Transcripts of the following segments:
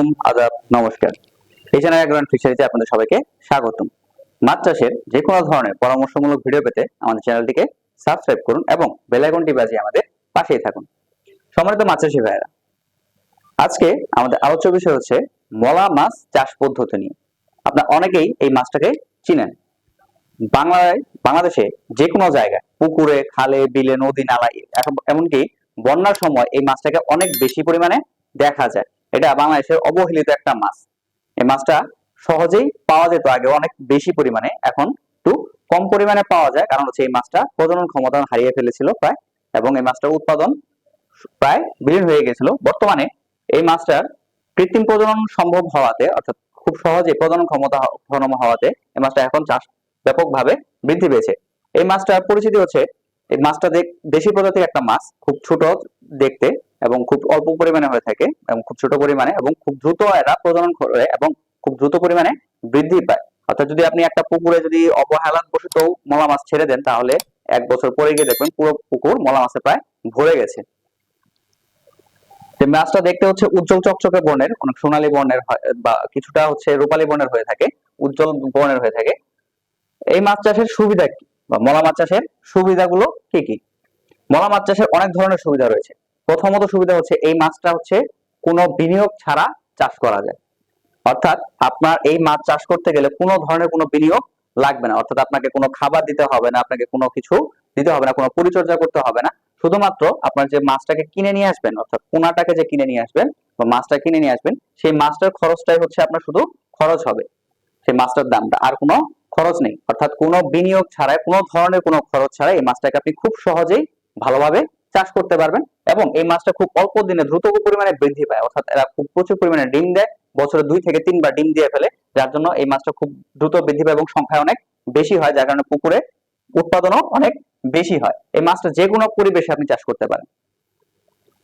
আদাব, নমস্কার। এই চ্যানেল অ্যাগ্রোন ফিশারিতে আপনাদের সবাইকে স্বাগতম। মাছ চাষের যে কোনো ধরনের পরামর্শমূলক ভিডিও পেতে আমাদের চ্যানেলটিকে সাবস্ক্রাইব করুন এবং বেল আইকনটি বাজিয়ে আমাদের পাশেই থাকুন। সম্মানিত মাছ চাষি ভাইয়েরা, আজকে আমাদের আলোচ্য বিষয় হচ্ছে মলা মাছ চাষ পদ্ধতি নিয়ে। আপনার অনেকেই এই মাছটাকে চিনেন। বাংলায়, বাংলাদেশে যে কোনো জায়গায়, পুকুরে, খালে, বিলে, নদী এখন- এমনকি বন্যার সময় এই মাছটাকে অনেক বেশি পরিমাণে দেখা যায়। এটা বাংলাদেশের অবহেলিত একটা মাছ। এই মাছটা সহজেই পাওয়া যেত আগে অনেক বেশি পরিমাণে, এখন একটু কম পরিমাণে পাওয়া যায়, কারণ হচ্ছে এই মাছটা প্রজনন ক্ষমতা হারিয়ে ফেলেছিল প্রায়, এবং এই মাছটার উৎপাদন প্রায় বিলীন হয়ে গেছিল। বর্তমানে এই মাছটার কৃত্রিম প্রজনন সম্ভব হওয়াতে, অর্থাৎ খুব সহজে প্রজনন ক্ষমতা ক্ষমতা হওয়াতে এই মাছটা এখন চাষ ব্যাপকভাবে বৃদ্ধি পেয়েছে। এই মাছটার পরিচিতি হচ্ছে, এই মাছটা দেশি প্রজাতির একটা মাছ, খুব ছোট দেখতে এবং খুব অল্প পরিমাণে হয়ে থাকে এবং খুব ছোট পরিমাণে এবং খুব দ্রুত এরা প্রজনন করে এবং খুব দ্রুত পরিমাণে বৃদ্ধি পায়। অর্থাৎ যদি আপনি একটা পুকুরে যদি অবহেলাত বসত মলা মাছ ছেড়ে দেন, তাহলে এক বছর পরে গিয়ে দেখবেন পুরো পুকুর মলা মাছে প্রায় ভরে গেছে। মাছটা দেখতে হচ্ছে উজ্জ্বল চকচকে বর্ণের, অনেক সোনালী বর্ণের বা কিছুটা হচ্ছে রূপালী বর্ণের হয়ে থাকে, উজ্জ্বল বর্ণের হয়ে থাকে। এই মাছ চাষের সুবিধা কি? বা মলা মাছ চাষের সুবিধাগুলো কি কি? মলা মাছ চাষের অনেক ধরনের সুবিধা রয়েছে। প্রথমত সুবিধা হচ্ছে এই মাছটা হচ্ছে কোনো বিনিয়োগ ছাড়া চাষ করা যায়। অর্থাৎ আপনার এই মাছ চাষ করতে গেলে কোনো ধরনের কোনো বিনিয়োগ লাগবে না। অর্থাৎ আপনাকে কোনো খাবার দিতে হবে না, আপনাকে কোনো কিছু দিতে হবে না, কোনো পরিচর্যা করতে হবে না। শুধুমাত্র আপনার যে মাছটাকে কিনে নিয়ে আসবেন, অর্থাৎ পোনাটাকে যে কিনে নিয়ে আসবেন, বা মাছটা কিনে নিয়ে আসবেন, সেই মাছটার খরচটাই হচ্ছে আপনার শুধু খরচ হবে। সেই মাছটার দামটা, আর কোনো খরচ নেই। অর্থাৎ কোনো বিনিয়োগ ছাড়াই, কোনো ধরনের কোনো খরচ ছাড়াই এই মাছটাকে আপনি খুব সহজেই ভালোভাবে চাষ করতে পারবেন এবং এই মাছটা খুব অল্প দিনে দ্রুত পরিমাণে বৃদ্ধি পায়। অর্থাৎ এরা খুব প্রচুর পরিমাণে ডিম দেয়, বছরে দুই থেকে তিনবার ডিম দিয়ে ফেলে, যার জন্য এই মাছটা খুব দ্রুত বৃদ্ধি পায় এবং সংখ্যায় অনেক বেশি হয়, যার কারণে পুকুরে উৎপাদনও অনেক বেশি হয়। এই মাছটা যে কোনো পরিবেশে আপনি চাষ করতে পারেন।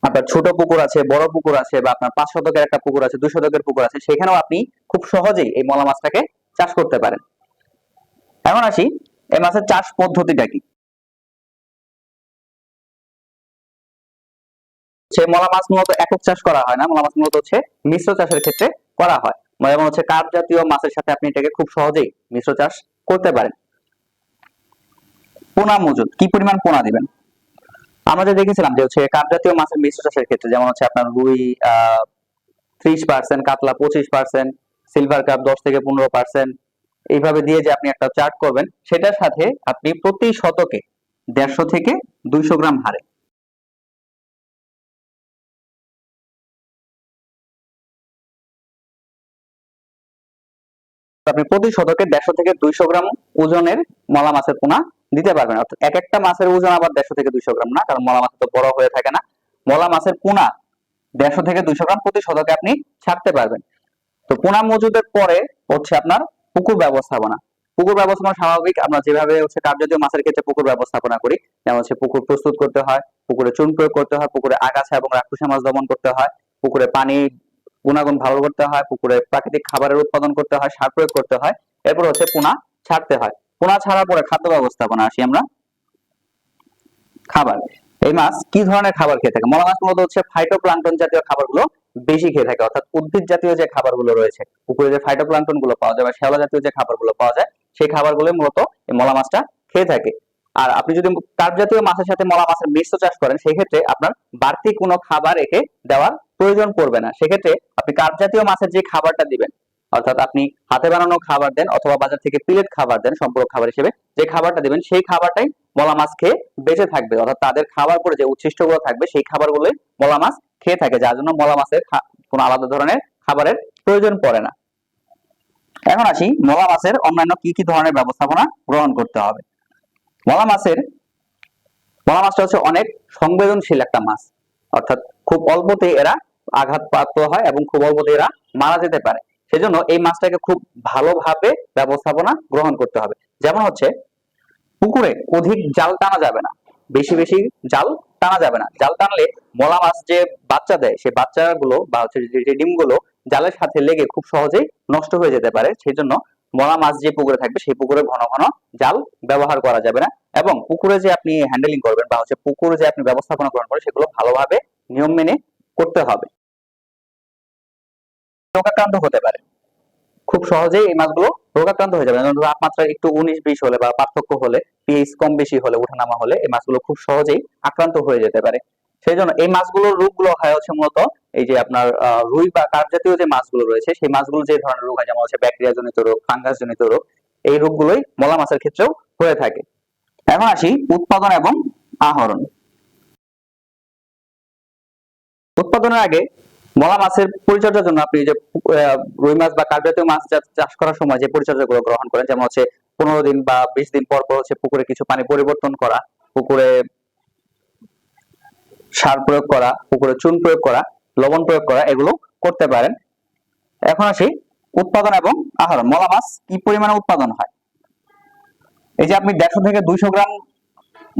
আপনার ছোট পুকুর আছে, বড় পুকুর আছে বা আপনার পাঁচ শতকের একটা পুকুর আছে, দুই শতকের পুকুর আছে, সেখানেও আপনি খুব সহজেই এই মলা মাছটাকে চাষ করতে পারেন। এখন আসি, এই মাছের চাষ পদ্ধতিটা কি? সে মলা মাছ মূলত একক চাষ করা হয় না। মলা মাছ মূলত হচ্ছে মিশ্র চাষের ক্ষেত্রে করা হয়। যেমন হচ্ছে কাপ জাতীয় মাছের সাথে আপনি এটাকে খুব সহজেই মিশ্র চাষ করতে পারেন। পোনা মজুদ, কি পরিমাণ পোনা দিবেন? আমরা যে দেখেছিলাম যে হচ্ছে কাপ জাতীয় মাছের মিশ্র চাষের ক্ষেত্রে যেমন হচ্ছে আপনার রুই ত্রিশ পার্সেন্ট কাতলা পঁচিশ পার্সেন্ট সিলভার কাপ দশ থেকে পনেরো পার্সেন্ট এইভাবে দিয়ে যে আপনি একটা চার্ট করবেন, সেটার সাথে আপনি প্রতি শতকে দেড়শো থেকে দুইশো গ্রাম হারে আপনি প্রতি শতকে দেড়শো থেকে দুইশো গ্রাম ওজনের মলা মাছের পোনা দিতে পারবেন। অর্থাৎ এক একটা মাছের ওজন আবার দেড়শো থেকে দুইশো গ্রাম না, কারণ মলা মাছ তো বড় হয়ে থাকে না। মলা মাছের পোনা দেড়শো থেকে দুইশো গ্রাম প্রতি শতকে আপনি ছাড়তে পারবেন। তো পোনা মজুদের পরে হচ্ছে আপনার পুকুর ব্যবস্থাপনা। পুকুর ব্যবস্থাপনা স্বাভাবিক, আমরা যেভাবে হচ্ছে কার্যতীয় মাছের ক্ষেত্রে পুকুর ব্যবস্থাপনা করি, যেমন হচ্ছে পুকুর প্রস্তুত করতে হয়, পুকুরে চুন প্রয়োগ করতে হয়, পুকুরে আগাছা এবং রাক্ষসা মাছ দমন করতে হয়, পুকুরে পানি গুণাগুণ ভালো করতে হয়, পুকুরে প্রাকৃতিক খাবারের উৎপাদন করতে হয়, সার প্রয়োগ করতে হয়, এরপর হচ্ছে পোনা ছাড়তে হয়। পোনা ছাড়ার পরে খাদ্য ব্যবস্থাপনা, আসি আমরা। খাবার, এই মাছ কি ধরনের খাবার খেয়ে থাকে? মলা মাছ মূলত হচ্ছে ফাইটোপ্লাঙ্কটন জাতীয় খাবারগুলো বেশি খেয়ে থাকে, অর্থাৎ উদ্ভিদ জাতীয় যে খাবারগুলো রয়েছে, পুকুরে যে ফাইটোপ্লাঙ্কটনগুলো পাওয়া যায় বা শ্যাওলা জাতীয় যে খাবারগুলো পাওয়া যায়, সেই খাবারগুলো মূলত এই মলা মাছটা খেয়ে থাকে। আর আপনি যদি কার্প জাতীয় মাছের সাথে মলা মাছের মিশ্র চাষ করেন সেই ক্ষেত্রে আপনার বাড়তি কোনো খাবার একে দেওয়ার প্রয়োজন পড়বে না। সেক্ষেত্রে আপনি কার্প জাতীয় মাছের যে খাবারটা দিবেন, অর্থাৎ আপনি হাতে বানানো খাবার দেন অথবা বাজার থেকে প্লেট খাবার দেন সম্পূর্ণ খাবার হিসেবে যে খাবারটা দিবেন, সেই খাবারটাই মলা মাছ খেয়ে বেঁচে থাকবে। অর্থাৎ তাদের খাবার পরে যে উচ্ছিষ্টগুলো থাকবে, সেই খাবার খাবারগুলোই মলা মাছ খেয়ে থাকে, যার জন্য মলা মাছের কোনো আলাদা ধরনের খাবারের প্রয়োজন পড়ে না। এখন আসি মলা মাছের অন্যান্য কি কি ধরনের ব্যবস্থাপনা গ্রহণ করতে হবে। মলা মাছের, মলা মাছটা হচ্ছে অনেক সংবেদনশীল একটা মাছ। অর্থাৎ খুব অল্পতে এরা আঘাতপ্রাপ্ত হয় এবং খুব অল্পতে এরা মারা যেতে পারে। সেজন্য এই মাছটাকে খুব ভালোভাবে ব্যবস্থাপনা গ্রহণ করতে হবে। যেমন হচ্ছে, পুকুরে অধিক জাল টানা যাবে না। বেশি বেশি জাল টানা যাবে না। জাল টানলে মলা মাছ যে বাচ্চা দেয় সেই বাচ্চাগুলো বা হচ্ছে ডিমগুলো জালের সাথে লেগে খুব সহজেই নষ্ট হয়ে যেতে পারে। সেই জন্য মলা মাছ যে পুকুরে থাকবে, সেই পুকুরে ঘন ঘন জাল ব্যবহার করা যাবে না এবং পুকুরে যে আপনি হ্যান্ডেলিং করবেন বা হচ্ছে পুকুরে যে আপনি ব্যবস্থাপনা করবেন সেগুলো ভালোভাবে নিয়ম মেনে করতে হবে। রোগাক্রান্ত হতে পারে। খুব সহজেই এই মাছগুলো রোগাক্রান্ত হয়ে যাবে। তাপমাত্রা একটু উনিশ, বিশ হলে বা পার্থক্য হলে পিএইচ কম বেশি হলে, ওঠানামা হলে এই মাছগুলো খুব সহজেই আক্রান্ত হয়ে যেতে পারে। সেই জন্য এই মাছগুলোর রোগগুলো হয় হচ্ছে মূলত এই যে আপনার রুই বা কার্প জাতীয় যে মাছগুলো রয়েছে, সেই মাছগুলো যে ধরনের রোগ হয়, যেমন হচ্ছে ব্যাকটেরিয়া জনিত রোগ ফাঙ্গাস জনিত রোগ, এই রোগগুলোই মলা মাছের ক্ষেত্রেও হয়ে থাকে। এখন আসি উৎপাদন এবং আহরণ। উৎপাদনের আগে মলা মাছের পরিচর্যার জন্য আপনি যে রুই মাছ বা কার্প জাতীয় মাছ চাষ করার সময় যে পরিচর্যাগুলো গ্রহণ করেন, যেমন হচ্ছে পনেরো দিন বা বিশ দিন পর পর হচ্ছে পুকুরে কিছু পানি পরিবর্তন করা, পুকুরে সার প্রয়োগ করা, পুকুরে চুন প্রয়োগ করা, লবণ প্রয়োগ করা, এগুলো করতে পারেন। এখন আসি উৎপাদন এবং আহরণ। মলা মাছ কি পরিমাণে উৎপাদন হয়? এই যে আপনি দেড়শো থেকে দুইশো গ্রাম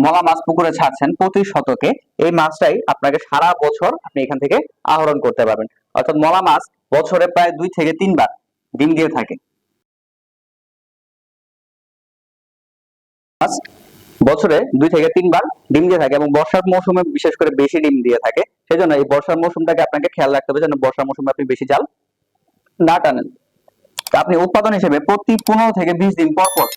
মলা মাছ পুকুরে ছাড়ছেন প্রতি শতকে, এই মাছটাই আপনাকে সারা বছর আপনি এখান থেকে আহরণ করতে পারবেন। অর্থাৎ মলা মাছ বছরে প্রায় দুই থেকে তিনবার ডিম দিয়ে থাকে। বছরে দুই থেকে তিনবার ডিম দিয়ে থাকে এবং বর্ষার মৌসুমে বিশেষ করে বেশি ডিম দিয়ে থাকে। সেজন্য এই বর্ষার মৌসুমটাকে আপনাকে খেয়াল রাখতে হবে যেন বর্ষার মৌসুমে আপনি বেশি জাল না টানেন। আপনি উৎপাদন হিসেবে প্রতি পনেরো থেকে বিশ দিন পর পর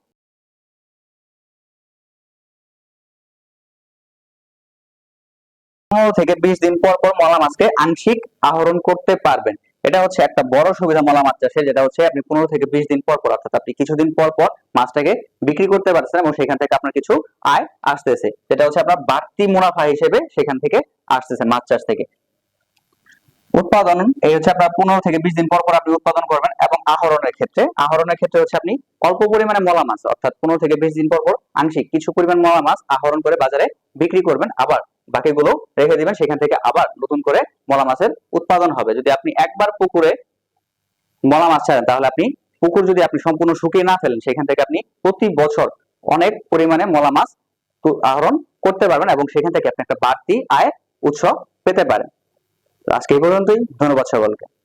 পনেরো থেকে বিশ দিন পর পর মলা মাছকে আংশিক আহরণ করতে পারবেন। এটা হচ্ছে একটা বড় সুবিধা মলা মাছ চাষে যেটা হচ্ছে আপনি পনেরো থেকে বিশ দিন পর পর, অর্থাৎ আপনি কিছুদিন পর পর মাছটাকে বিক্রি করতে পারছেন এবং সেখান থেকে আপনার কিছু আয় আসতেছে। যেটা হচ্ছে আপনার বাড়তি মুনাফা হিসেবে সেখান থেকে আসতেছে মাছ চাষ থেকে। উৎপাদন, এই হচ্ছে আপনার পনেরো থেকে বিশ দিন পর পর আপনি উৎপাদন করবেন এবং আহরণের ক্ষেত্রে। আহরণের ক্ষেত্রে হচ্ছে আপনি অল্প পরিমাণে মলা মাছ, অর্থাৎ পনেরো থেকে বিশ দিন পর পর আংশিক কিছু পরিমাণ মলা মাছ আহরণ করে বাজারে বিক্রি করবেন। আবার বাকিগুলো রেখে দিবেন, সেখান থেকে আবার নতুন করে মলা মাছের উৎপাদন হবে। যদি আপনি একবার পুকুরে মলা মাছ ছাড়েন, তাহলে আপনি পুকুর যদি আপনি সম্পূর্ণ শুকিয়ে না ফেলেন, সেখান থেকে আপনি প্রতি বছর অনেক পরিমাণে মলা মাছ আহরণ করতে পারবেন এবং সেখান থেকে আপনি একটা বাড়তি আয় উৎস পেতে পারেন। আজকে এই পর্যন্তই। ধন্যবাদ সকলকে।